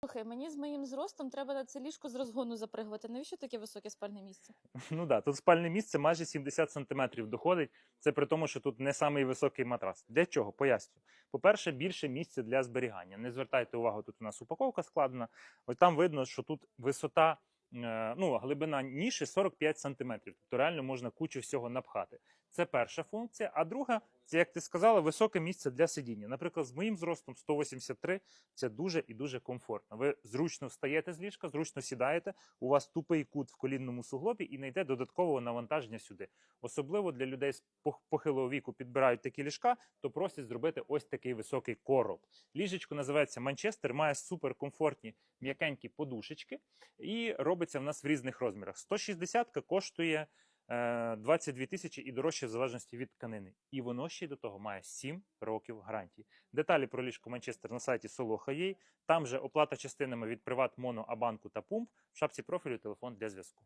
Слухай, мені з моїм зростом треба на це ліжко з розгону запригувати. Навіщо таке високе спальне місце? Ну да, тут спальне місце майже 70 сантиметрів доходить. Це при тому, що тут не самий високий матрас. Для чого? Поясню. По-перше, більше місця для зберігання. Не звертайте увагу, тут у нас упаковка складена. Ось там видно, що тут висота, е, ну, глибина ніші 45 сантиметрів. Тобто реально можна кучу всього напхати. Це перша функція. А друга, це, як ти сказала, високе місце для сидіння. Наприклад, з моїм зростом 183 це дуже і дуже комфортно. Ви зручно встаєте з ліжка, зручно сідаєте. У вас тупий кут в колінному суглобі і не йде додаткового навантаження сюди. Особливо для людей з похилого віку підбирають такі ліжка, то просять зробити ось такий високий короб. Ліжечко називається Манчестер, має суперкомфортні м'якенькі подушечки і робиться в нас в різних розмірах. 160 коштує 22 тисячі і дорожче в залежності від тканини. І воно ще й до того має 7 років гарантії. Деталі про ліжко Манчестер на сайті Solo.ua. Там же оплата частинами від Приват, Моно, Абанку та Пумп. В шапці профілю телефон для зв'язку.